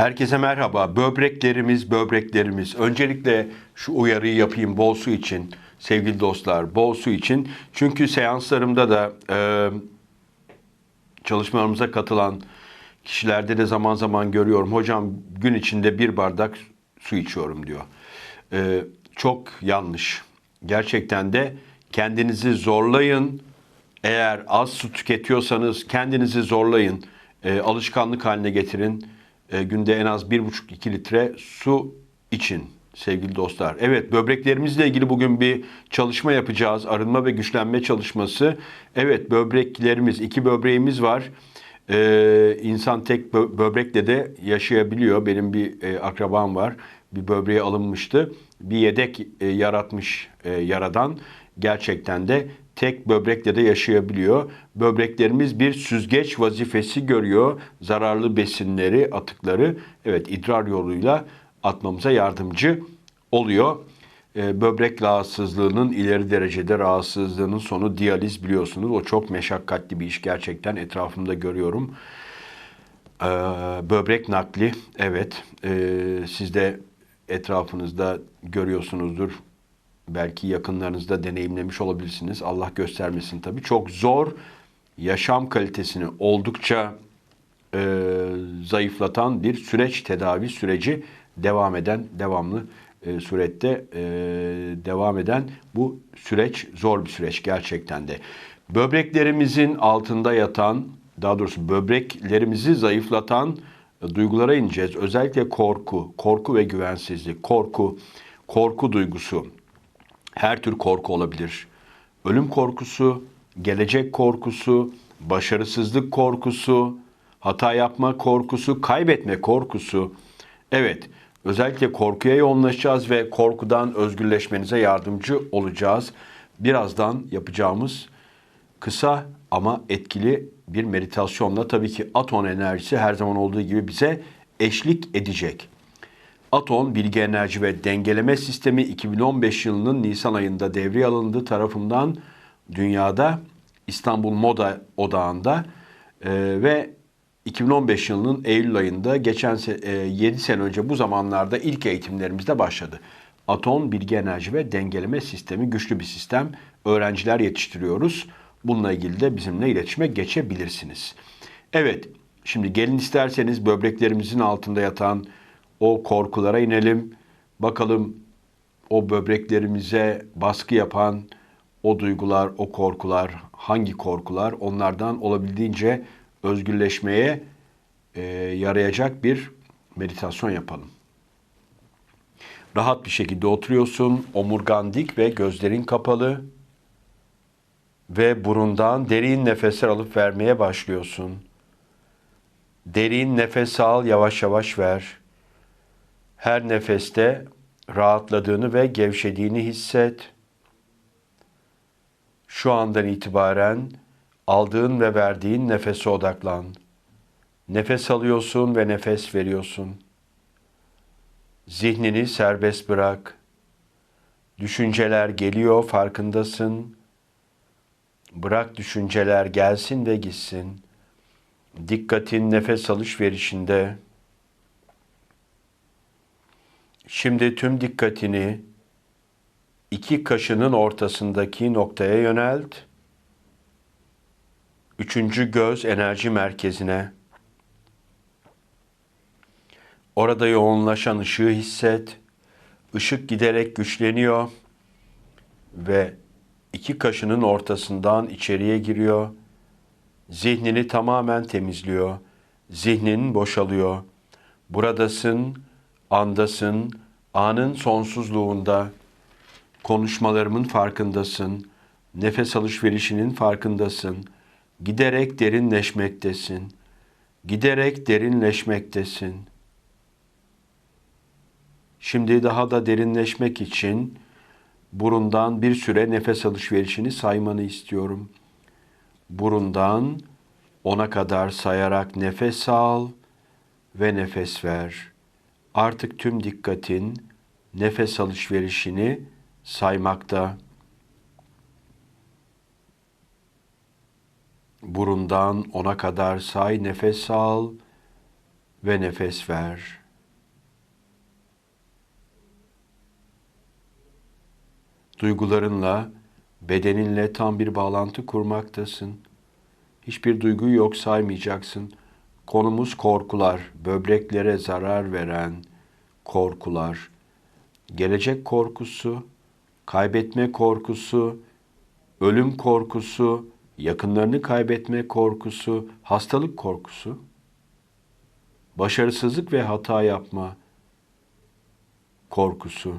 Herkese merhaba. Böbreklerimiz, böbreklerimiz. Öncelikle şu uyarıyı yapayım bol su için. Sevgili dostlar, bol su için. Çünkü seanslarımda da e, çalışmalarımıza katılan kişilerde de zaman zaman görüyorum. Hocam gün içinde bir bardak su içiyorum diyor. E, çok yanlış. Gerçekten de kendinizi zorlayın. Eğer az su tüketiyorsanız kendinizi zorlayın. E, alışkanlık haline getirin. E, günde en az 1,5-2 litre su için sevgili dostlar. Evet böbreklerimizle ilgili bugün bir çalışma yapacağız. Arınma ve güçlenme çalışması. Evet böbreklerimiz, iki böbreğimiz var. Ee, insan tek bö- böbrekle de yaşayabiliyor. Benim bir e, akrabam var. Bir böbreği alınmıştı. Bir yedek e, yaratmış e, yaradan. Gerçekten de tek böbrekle de yaşayabiliyor. Böbreklerimiz bir süzgeç vazifesi görüyor. Zararlı besinleri, atıkları evet idrar yoluyla atmamıza yardımcı oluyor. Ee, böbrek rahatsızlığının ileri derecede rahatsızlığının sonu diyaliz biliyorsunuz. O çok meşakkatli bir iş gerçekten etrafımda görüyorum. Ee, böbrek nakli evet ee, siz de etrafınızda görüyorsunuzdur. Belki yakınlarınızda deneyimlemiş olabilirsiniz. Allah göstermesin tabii. Çok zor yaşam kalitesini oldukça e, zayıflatan bir süreç, tedavi süreci devam eden, devamlı e, surette e, devam eden bu süreç zor bir süreç gerçekten de. Böbreklerimizin altında yatan, daha doğrusu böbreklerimizi zayıflatan e, duygulara ineceğiz. Özellikle korku, korku ve güvensizlik, korku, korku duygusu. Her tür korku olabilir. Ölüm korkusu, gelecek korkusu, başarısızlık korkusu, hata yapma korkusu, kaybetme korkusu. Evet, özellikle korkuya yoğunlaşacağız ve korkudan özgürleşmenize yardımcı olacağız. Birazdan yapacağımız kısa ama etkili bir meditasyonla tabii ki aton enerjisi her zaman olduğu gibi bize eşlik edecek. Aton Bilgi Enerji ve Dengeleme Sistemi 2015 yılının Nisan ayında devreye alındı tarafından dünyada İstanbul Moda Odağı'nda e, ve 2015 yılının Eylül ayında geçen se- e, 7 sene önce bu zamanlarda ilk eğitimlerimizde başladı. Aton Bilgi Enerji ve Dengeleme Sistemi güçlü bir sistem. Öğrenciler yetiştiriyoruz. Bununla ilgili de bizimle iletişime geçebilirsiniz. Evet, şimdi gelin isterseniz böbreklerimizin altında yatan o korkulara inelim. Bakalım o böbreklerimize baskı yapan o duygular, o korkular, hangi korkular onlardan olabildiğince özgürleşmeye e, yarayacak bir meditasyon yapalım. Rahat bir şekilde oturuyorsun, omurgan dik ve gözlerin kapalı ve burundan derin nefesler alıp vermeye başlıyorsun. Derin nefes al, yavaş yavaş ver. Her nefeste rahatladığını ve gevşediğini hisset. Şu andan itibaren aldığın ve verdiğin nefese odaklan. Nefes alıyorsun ve nefes veriyorsun. Zihnini serbest bırak. Düşünceler geliyor, farkındasın. Bırak düşünceler gelsin ve gitsin. Dikkatin nefes alışverişinde. Şimdi tüm dikkatini iki kaşının ortasındaki noktaya yönelt. Üçüncü göz enerji merkezine. Orada yoğunlaşan ışığı hisset. Işık giderek güçleniyor ve iki kaşının ortasından içeriye giriyor. Zihnini tamamen temizliyor. Zihnin boşalıyor. Buradasın, andasın, anın sonsuzluğunda. Konuşmalarımın farkındasın. Nefes alışverişinin farkındasın. Giderek derinleşmektesin. Giderek derinleşmektesin. Şimdi daha da derinleşmek için burundan bir süre nefes alışverişini saymanı istiyorum. Burundan ona kadar sayarak nefes al ve nefes ver. Artık tüm dikkatin nefes alışverişini saymakta. Burundan ona kadar say, nefes al ve nefes ver. Duygularınla, bedeninle tam bir bağlantı kurmaktasın. Hiçbir duyguyu yok saymayacaksın. Konumuz korkular, böbreklere zarar veren korkular. Gelecek korkusu, kaybetme korkusu, ölüm korkusu, yakınlarını kaybetme korkusu, hastalık korkusu, başarısızlık ve hata yapma korkusu,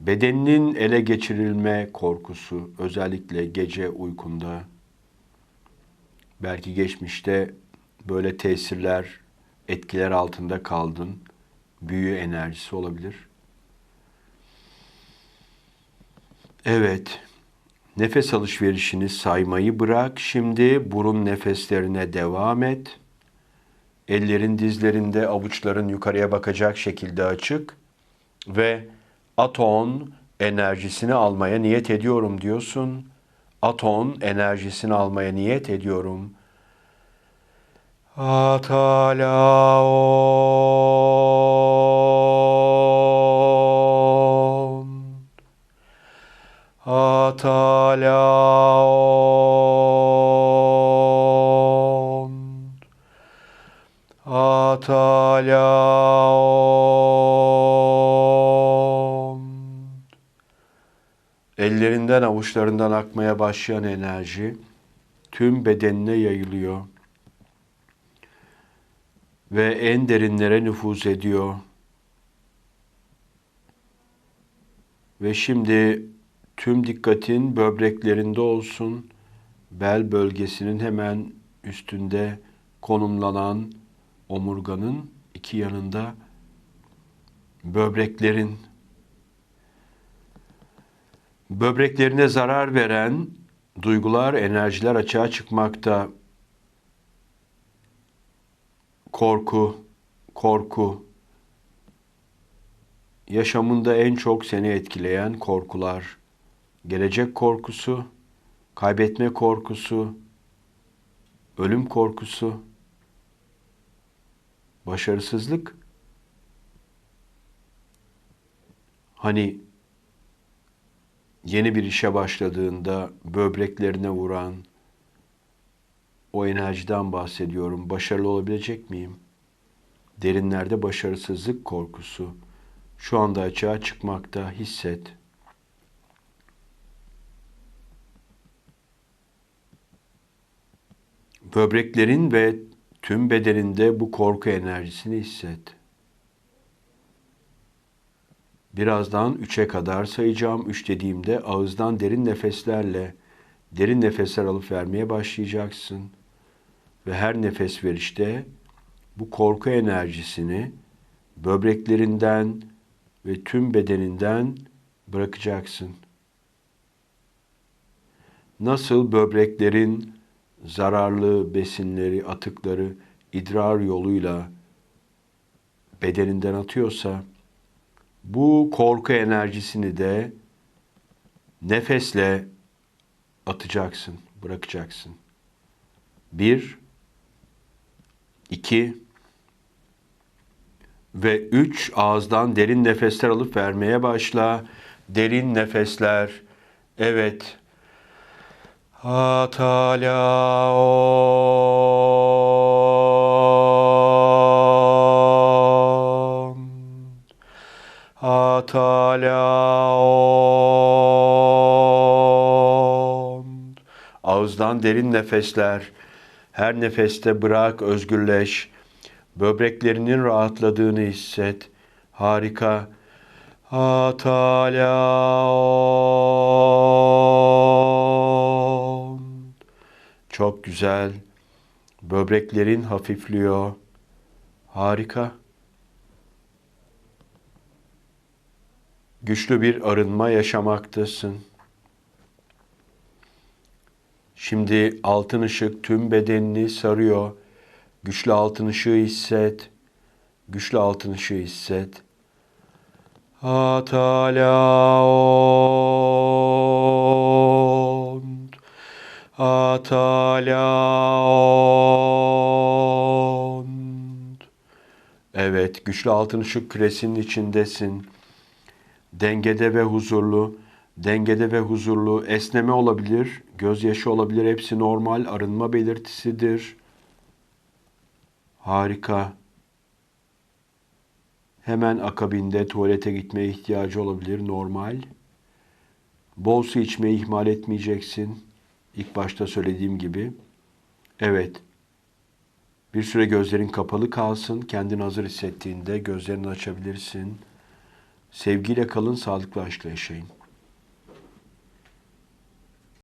bedeninin ele geçirilme korkusu, özellikle gece uykunda, belki geçmişte böyle tesirler, etkiler altında kaldın, büyü enerjisi olabilir. Evet, Nefes alışverişini saymayı bırak. Şimdi burun nefeslerine devam et. Ellerin dizlerinde, avuçların yukarıya bakacak şekilde açık ve aton enerjisini almaya niyet ediyorum diyorsun. Aton enerjisini almaya niyet ediyorum. Atalaon. Atalaon. Atalaon avuçlarından akmaya başlayan enerji tüm bedenine yayılıyor ve en derinlere nüfuz ediyor. Ve şimdi Tüm dikkatin böbreklerinde olsun. Bel bölgesinin hemen üstünde konumlanan omurganın iki yanında böbreklerin böbreklerine zarar veren duygular, enerjiler açığa çıkmakta. Korku, korku, yaşamında en çok seni etkileyen korkular, gelecek korkusu, kaybetme korkusu, ölüm korkusu, başarısızlık. Hani yeni bir işe başladığında böbreklerine vuran o enerjiden bahsediyorum. Başarılı olabilecek miyim? Derinlerde başarısızlık korkusu şu anda açığa çıkmakta hisset. Böbreklerin ve tüm bedeninde bu korku enerjisini hisset. Birazdan üçe kadar sayacağım. Üç dediğimde ağızdan derin nefeslerle derin nefesler alıp vermeye başlayacaksın. Ve her nefes verişte bu korku enerjisini böbreklerinden ve tüm bedeninden bırakacaksın. Nasıl böbreklerin zararlı besinleri, atıkları idrar yoluyla bedeninden atıyorsa bu korku enerjisini de nefesle atacaksın, bırakacaksın. Bir, iki ve üç ağızdan derin nefesler alıp vermeye başla. Derin nefesler. Evet. Atalaon Atalaon Ağızdan derin nefesler. Her nefeste bırak, özgürleş. Böbreklerinin rahatladığını hisset. Harika. Atalaon. Çok güzel. Böbreklerin hafifliyor. Harika. Güçlü bir arınma yaşamaktasın. Şimdi altın ışık tüm bedenini sarıyor. Güçlü altın ışığı hisset. Güçlü altın ışığı hisset. Atalaon Atalaon Evet, güçlü altın ışık küresinin içindesin. Dengede ve huzurlu, dengede ve huzurlu, esneme olabilir, gözyaşı olabilir, hepsi normal, arınma belirtisidir. Harika. Hemen akabinde tuvalete gitmeye ihtiyacı olabilir, normal. Bol su içmeyi ihmal etmeyeceksin. İlk başta söylediğim gibi. Evet. Bir süre gözlerin kapalı kalsın. Kendini hazır hissettiğinde gözlerini açabilirsin. Sevgiyle kalın, sağlıklı aşkla yaşayın.